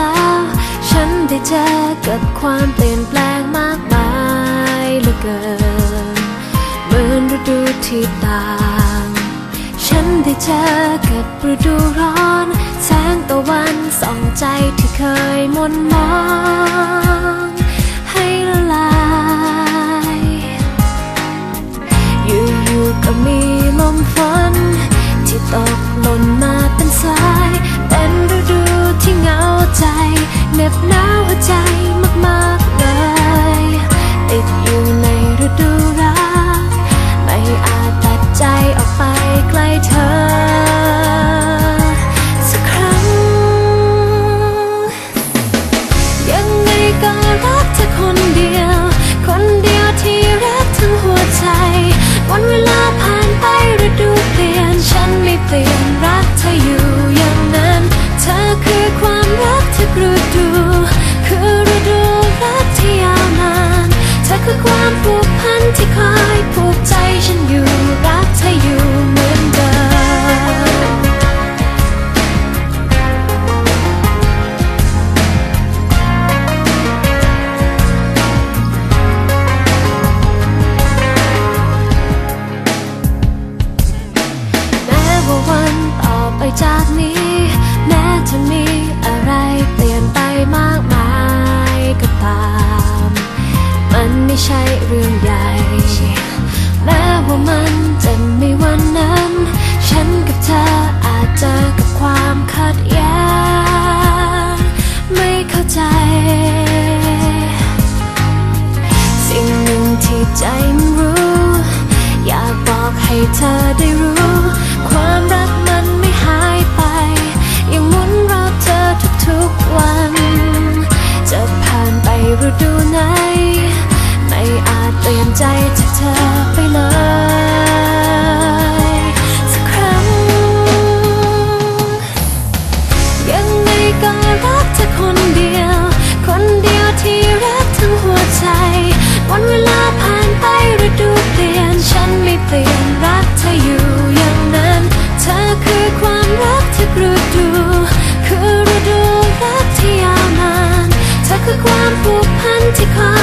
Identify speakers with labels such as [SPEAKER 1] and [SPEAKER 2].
[SPEAKER 1] แล้ว ฉันได้เจอกับความเปลี่ยนแปลงมากมายเหลือเกินเหมือนฤดูที่ต่าง ฉันได้เจอกับฤดูร้อน แสงตะวันส่องใจที่เคยมนมอง แม้จะมีอะไรเปลี่ยนไปมากมายก็ตาม มันไม่ใช่เรื่องใหญ่ แม้ว่ามันจะมีวันนั้น ฉันกับเธออาจเจอกับความขัดแย้งไม่เข้าใจ สิ่งหนึ่งที่ใจมันรู้ อยากบอกให้เธอได้รู้ จจเธอไปเลยสักครั้ง ยังไงก็รักเธอคนเดียว คนเดียวที่รักทั้งหัวใจ วันเวลาผ่านไปฤดูเปลี่ยน ฉันไม่เปลี่ยนรักเธออยู่ย่งนั้น เธอคือความรักที่ฤดู คือฤดูรักที่ยาวนาน เธอคือความผูกพันที่คอย